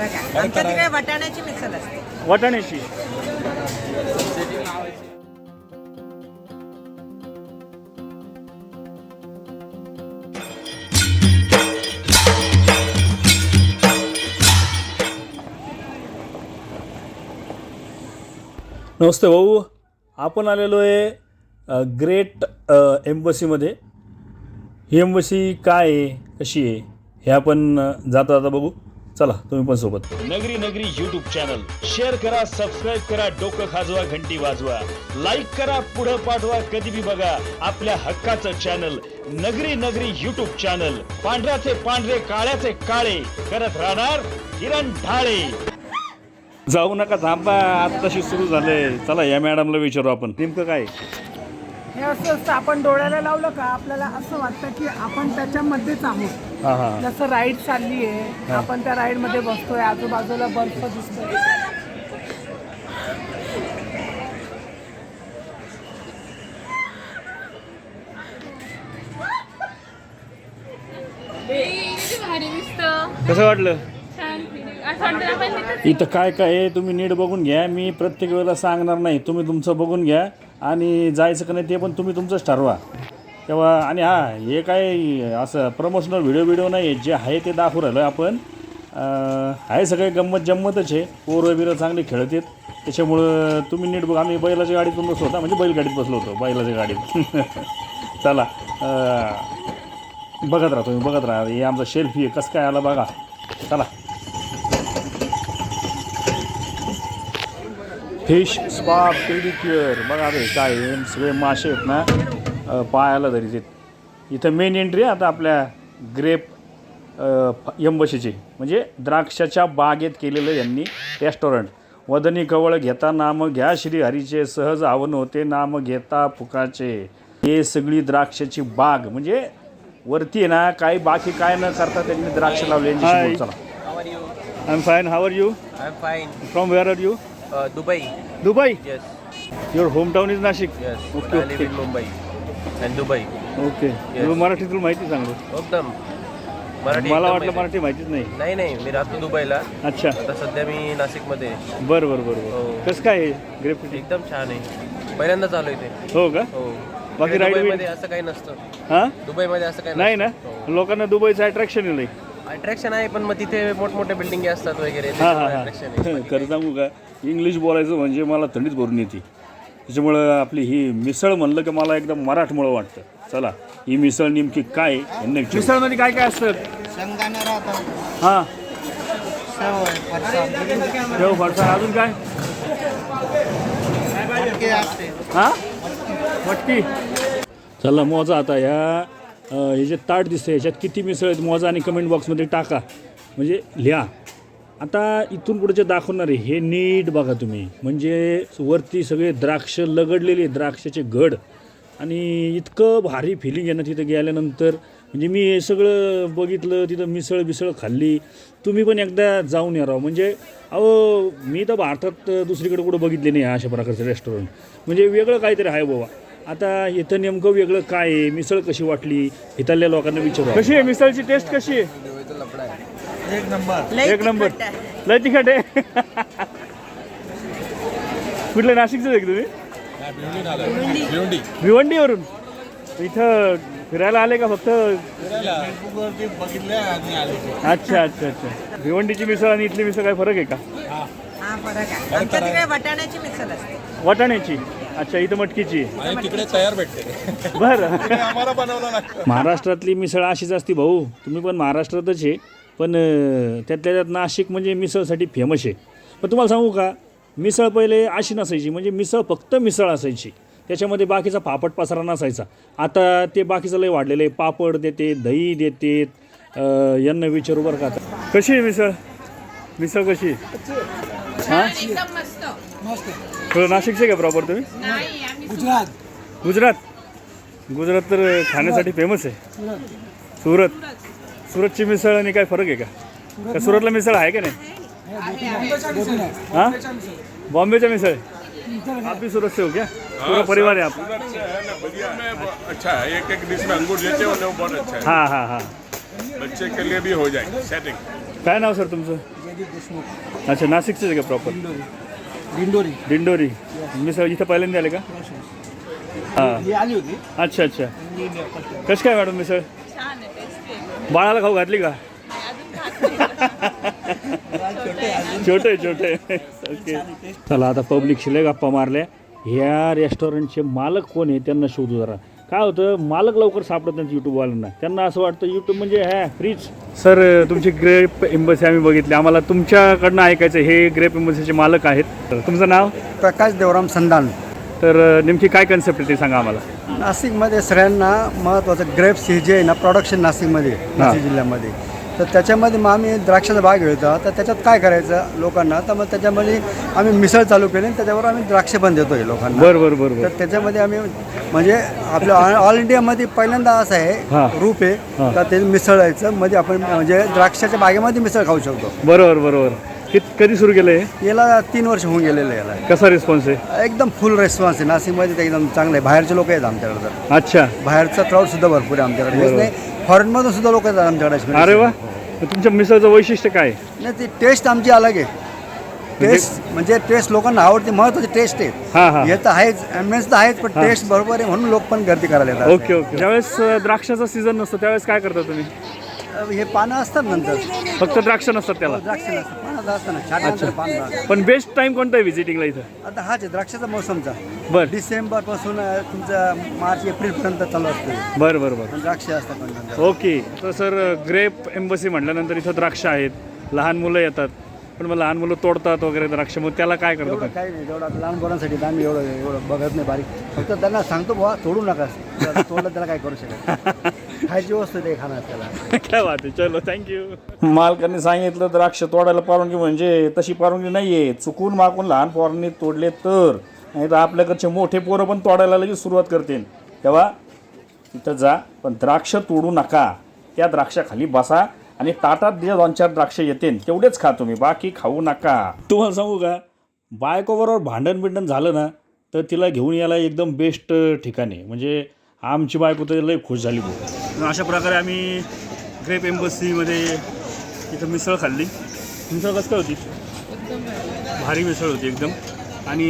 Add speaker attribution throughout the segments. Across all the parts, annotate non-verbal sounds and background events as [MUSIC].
Speaker 1: आमच्या तिकडे वाटाण्याची असते.
Speaker 2: वाटाण्याची. नमस्ते भाऊ. आपण आलेलो आहे ग्रेट एम्बसीमध्ये. ही एम्बसी काय आहे? कशी आहे? हे आपण जाता जाता बघू. चला तुम्ही पण सोबत.
Speaker 3: नगरी नगरी युट्यूब चॅनल शेअर करा सबस्क्राईब करा डोकं खाजवा घंटी वाजवा. लाईक करा पुढं पाठवा कधी बी बघा आपल्या हक्काचं चॅनल नगरी नगरी युट्यूब चॅनल पांढऱ्याचे पांढरे काळ्याचे काळे. करत राहणार किरण ढाळे.
Speaker 2: जाऊ नका थांबा. आत्ताशी सुरू झाले चला या मॅडमला विचारू आपण. नेमकं काय
Speaker 4: हे असं असतं आपण डोळ्याला लावलं का आपल्याला असं वाटतं की आपण त्याच्यामध्येच आहोत.
Speaker 2: हां हां.
Speaker 4: जसं राईड चालली आहे आपण त्या राईडमध्ये बसतोय आजूबाजूला बर्फ दिसतोय.
Speaker 2: कसं वाटलं
Speaker 5: छान feeling. असं वाटतं आपण तिथंच
Speaker 2: इथं काय काय आहे तुम्ही नीट बघून घ्या. मी प्रत्येक वेळेला सांगणार नाही. तुम्ही तुमचं बघून घ्या आणि जायचं का नाही ते पण तुम्ही तुमचंच ठरवा. तेव्हा आणि हा हे काय असं प्रमोशनल व्हिडिओ व्हिडिओ नाही आहे जे आहे ते दाखवू राहिलो आपण. आहे सगळे गंमत जम्मतच आहे. पोरं बिरं चांगले खेळत आहेत. त्याच्यामुळं तुम्ही नीट बघा. आम्ही बैलाच्या गाडीतून बसलो होता. म्हणजे बैलगाडीत बसलो होतो. बैलाच्या गाडीत. [LAUGHS] चला. बघत राहा तुम्ही. बघत राहा. हे आमचा शेल्फी आहे. कसं काय आला बघा. चला. फिश स्पा पेडिक्युअर बघा रे काय सगळे मासे आहेत ना पायाला धरीत आहेत. इथं मेन एंट्री आहे आता आपल्या ग्रेप यंबशीची म्हणजे द्राक्षाच्या बागेत केलेलं यांनी रेस्टॉरंट वदनी कवळ घेता नाम घ्या श्री हरीचे सहज आवन होते नाम घेता फुकाचे हे सगळी द्राक्षाची बाग म्हणजे वरती आहे ना काही बाकी काय न करता त्यांनी द्राक्ष लावले चला? I am fine how are you
Speaker 6: I'm fine.
Speaker 2: From where are you
Speaker 6: Dubai.
Speaker 2: Dubai.
Speaker 6: Yes.
Speaker 2: Your home town is Nashik
Speaker 6: Yes.
Speaker 2: Okay okay
Speaker 6: in Mumbai and Dubai.
Speaker 2: Okay. तुला मराठी तुला माहिती सांगू?
Speaker 6: एकदम मराठी
Speaker 2: मला वाटलं. मराठी माहितीच नाही.
Speaker 6: नाही नाही. मी राहतो दुबईला.
Speaker 2: अच्छा.
Speaker 6: आता सध्या मी नाशिकमध्ये आहे.
Speaker 2: बरं बरं बरं बरं.
Speaker 6: हो.
Speaker 2: कसं काय आहे? ग्रेफिटी
Speaker 6: एकदम छान आहे. पहिल्यांदा चालू आहे ते.
Speaker 2: हो का?
Speaker 6: हो.
Speaker 2: बाकी ride
Speaker 6: दुबईमध्ये असं काही नसतं.
Speaker 2: हां?
Speaker 6: दुबईमध्ये असं काही
Speaker 2: नाही ना?
Speaker 6: हो.
Speaker 2: लोकांना दुबईचं अट्रॅक्शन आहे
Speaker 6: अट्रॅक्शन आहे पण मग तिथे मोठमोठ्या बिल्डिंग असतात वगैरे.
Speaker 2: हां हां हां. खरं सांगू का? इंग्लिश बोलायचं म्हणजे मला थंडीच भरून येते. त्याच्यामुळं आपली ही मिसळ म्हणलं की मला एकदम मराठमोळं वाटतं. चला ही मिसळ नेमकी काय मिसळमध्ये काय काय असतं?
Speaker 7: शेंगदाणे राहतात.
Speaker 2: हां.
Speaker 7: फरसाण.
Speaker 2: ठेव फरसाण. अजून काय?
Speaker 7: मटकी असते.
Speaker 2: हां? मटकी. चला मोजा आता ह्या. हे जे ताट दिसतं याच्यात किती मिसळ आहेत मोजा आणि कमेंट बॉक्समध्ये टाका. म्हणजे लिहा. आता इथून पुढे जे दाखवणार आहे हे नीट बघा तुम्ही. म्हणजे वरती सगळे द्राक्ष लगडलेले द्राक्षाचे घड आणि इतकं भारी फिलिंग आहे ना तिथं गेल्यानंतर. म्हणजे मी हे सगळं बघितलं तिथं मिसळ बिसळ खाल्ली. तुम्ही पण एकदा जाऊन या राव. म्हणजे अहो मी तर भारतात दुसरीकडे कुठं बघितले नाही अशा प्रकारचं रेस्टॉरंट म्हणजे वेगळं काहीतरी आहे बाबा. आता इथं नेमकं वेगळं काय आहे? मिसळ कशी वाटली? इथल्या लोकांना विचारू कशी आहे? मिसळची टेस्ट कशी आहे?
Speaker 7: एक नंबर.
Speaker 2: एक नंबर. लय तिखट आहे. कुठलं नाशिकचं आहे का तुम्ही? भिवंडीवरून. इथं फिरायला आले का फक्त?
Speaker 7: बघितले आणि आले.
Speaker 2: अच्छा अच्छा अच्छा. भिवंडीची मिसळ आणि इथली मिसळ काय फरक आहे का?
Speaker 1: हा. फरक आहे. आमच्या तिकडे वाटाण्याची मिसळ असते.
Speaker 2: वाटाण्याची. अच्छा इथं मटकीची.
Speaker 8: आणि तिकडे तयार भेटते.
Speaker 2: बरं.
Speaker 8: आम्हाला बनवलं लागतं
Speaker 2: महाराष्ट्रातली मिसळ अशीच असती भाऊ. तुम्ही पण महाराष्ट्रातच आहे. पण अं, त्यातल्या त्यात नाशिक म्हणजे मिसळसाठी फेमस आहे. पण तुम्हाला सांगू का मिसळ पहिले अशी नसायची म्हणजे मिसळ फक्त मिसळ असायची. त्याच्यामध्ये बाकीचा पापड पसारा नसायचा. आता ते बाकीचं लय वाढलेलं आहे. पापड देते दही देते यांना विचारू बरं का आता. कशी आहे मिसळ? मिसळ कशी आहे? हां
Speaker 5: एकदम मस्त.
Speaker 2: नाशिकचे का प्रॉपर तुम्ही?
Speaker 5: नाही आम्ही
Speaker 7: गुजरात.
Speaker 2: गुजरात. गुजरात तर खाण्यासाठी फेमस आहे. सुरत. सुरतची मिसळ आणि काय फरक आहे का? का सुरतला मिसळ आहे का नाही? हाँ? बॉम्बे मिसळ आप भी सूरत से हो क्या? पूरा परिवार है आप?
Speaker 8: बलिया में अच्छा है। एक एक डिश में अंगूर लेते हो वो बहुत अच्छा है।
Speaker 2: हाँ हाँ हाँ।
Speaker 8: बच्चे के लिए भी हो जाएगी सेटिंग
Speaker 2: काय नाव सर तुमचं?
Speaker 7: देशमुख.
Speaker 2: अच्छा नाशिकचेच आहे का प्रॉपर
Speaker 7: दिंडोरी. दिंडोरी.
Speaker 2: दिंडोरी. मिसळ इथं पहिल्यांदा आले का? हां.
Speaker 7: ही आली होती.
Speaker 2: अच्छा अच्छा. कशी काय मॅडम मिसळ बाळाला खाऊ घातली का? छोटे छोटे ओके चला आता पब्लिक शिले गप्पा मारल्या. ह्या रेस्टॉरंटचे मालक कोण आहे? त्यांना शोधू जरा. काय होतं मालक लवकर सापडत नाही यूट्यूबवाल्यांना त्यांना असं वाटतं यूट्यूब म्हणजे हॅ फ्रीज सर तुमची ग्रेप एम्बसी आम्ही बघितली. आम्हाला तुमच्याकडनं ऐकायचं हे ग्रेप एम्बसीचे मालक आहेत. तर तुमचं नाव?
Speaker 9: प्रकाश देवराम संधान
Speaker 2: तर नेमकी काय कन्सेप्ट आहे ते सांगा आम्हाला.
Speaker 9: नाशिकमध्ये सगळ्यांना महत्त्वाचं ग्रेप्स हे जे आहे ना प्रोडक्शन नाशिकमध्ये नाशिक जिल्ह्यामध्ये. तर त्याच्यामध्ये मग आम्ही द्राक्षाचा भाग घेतो तर त्याच्यात काय करायचं लोकांना? तर मग त्याच्यामध्ये आम्ही मिसळ चालू केली आणि त्याच्यावर आम्ही द्राक्ष पण देतोय लोकांना.
Speaker 2: बरं बरं बरं
Speaker 9: तर
Speaker 2: बरं
Speaker 9: त्याच्यामध्ये आम्ही म्हणजे आपल्या ऑल इंडियामध्ये पहिल्यांदा असं
Speaker 2: हा.
Speaker 9: आहे रूप आहे. तर ते मिसळायचं मध्ये आपण म्हणजे द्राक्षाच्या बागेमध्ये मिसळ खाऊ शकतो.
Speaker 2: बरोबर बरोबर. कित कधी सुरू केलं आहे
Speaker 9: याला तीन वर्ष होऊन गेलेलं आहे याला.
Speaker 2: कसा रिस्पॉन्स आहे?
Speaker 9: एकदम फुल रेस्पॉन्स आहे. नाशिकमध्ये एकदम चांगलं आहे. बाहेरचे लोक आहेत आमच्याकडे तर.
Speaker 2: अच्छा.
Speaker 9: बाहेरचा क्राऊड सुद्धा भरपूर आहे आमच्याकडे. फॉरेनमधून सुद्धा लोक येतात आमच्याकडे.
Speaker 2: अरे वा. मग तुमच्या मिसळचं वैशिष्ट्य काय? आहे?
Speaker 9: नाही ती टेस्ट आमची अलग आहे. टेस्ट म्हणजे टेस्ट लोकांना आवडते महत्वाची टेस्ट
Speaker 2: हा, हा.
Speaker 9: आहे हे तर आहेच ॲम्बियन्स तर आहेच पण टेस्ट बरोबर आहे म्हणून लोक पण गर्दी करायला येतात.
Speaker 2: Okay okay. ज्यावेळेस अं, द्राक्षाचा सीझन नसतो त्यावेळेस काय करता तुम्ही?
Speaker 9: हे पानं असतात नंतर.
Speaker 2: फक्त द्राक्ष नसतात त्याला?
Speaker 9: द्राक्ष नसतात. पानं असतात ना छाटल्यानंतर पान राहतं.
Speaker 2: पण बेस्ट टाइम कोणता आहे व्हिजिटिंगला इथं?
Speaker 9: आता हाच आहे द्राक्षाचा मोसमचा.
Speaker 2: बर.
Speaker 9: डिसेंबरपासून तुमचा मार्च एप्रिल पर्यंत चालू असतो.
Speaker 2: बर बर बर.
Speaker 9: पण द्राक्ष असतात पण.
Speaker 2: ओके. तर सर ग्रेप एम्बसी म्हटल्यानंतर इथं द्राक्ष आहेत. लहान मुलं येतात. पण मग लहान मुलं तोडतात वगैरे द्राक्ष. मग त्याला काय
Speaker 9: एवढं
Speaker 2: करतात
Speaker 9: काही नाही. जेवढं आता लहान पोरांसाठी तर आम्ही एवढं एवढं बघत नाही बारीक. फक्त त्यांना सांगतो बुवा तोडू नका. तोडलं त्याला काय करू शकत [LAUGHS] खायची वस्तू ते खाणार त्याला.
Speaker 2: काय बात आहे. चलो थँक्यू मालकांनी सांगितलं द्राक्ष तोडायला परवानगी म्हणजे तशी परवानगी नाही आहे चुकून मागून लहान पोरांनी तोडले तर. नाही तर आपल्याकडचे मोठे पोरं पण तोडायला लगेच सुरुवात करतील. तेव्हा तिथं जा पण द्राक्ष तोडू नका. त्या द्राक्षाखाली बसा आणि ताटात जे दोन चार द्राक्ष येतील तेवढेच खा तुम्ही. बाकी खाऊ नका. तुम्हाला सांगू का? बायकोबरोबर भांडण बिंडण झालं ना तर तिला घेऊन यायला एकदम बेस्ट ठिकाणी. म्हणजे आमची बायको तर लई खुश झाली भाऊ अशा प्रकारे आम्ही ग्रेप एम्बसीमध्ये इथं मिसळ खाल्ली. मिसळ कसं काय होती? भारी मिसळ होती एकदम. आणि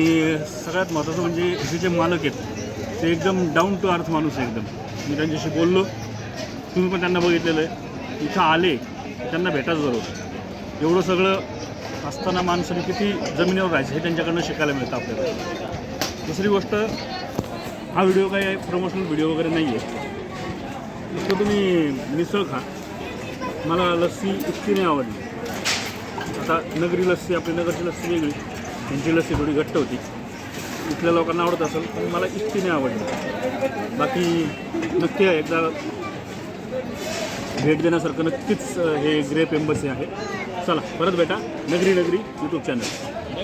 Speaker 2: सगळ्यात महत्त्वाचं म्हणजे इथे जे मालक आहेत ते एकदम डाऊन टू अर्थ माणूस आहे एकदम. मी त्यांच्याशी बोललो. तुम्ही पण त्यांना बघितलेलं आहे. इथं आले त्यांना भेटाच बरोबर एवढं सगळं असताना माणसाने किती जमिनीवर राहायचं हे त्यांच्याकडनं शिकायला मिळतं आपल्याला. दुसरी गोष्ट हा व्हिडिओ काही प्रमोशनल व्हिडिओ वगैरे नाही आहे नुसतं तुम्ही मिसळ खा. मला लस्सी इतकी नाही आवडली. आता नगरी लस्सी आपली नगरची लस्सी वेगळी. त्यांची लस्सी थोडी घट्ट होती. इथल्या लोकांना आवडत असेल पण मला इतकी नाही आवडली. बाकी नक्की आहे एकदा भेट देण्यासारखं नक्कीच हे ग्रेप एम्बसी आहे. चला परत भेटा नगरी नगरी YouTube channel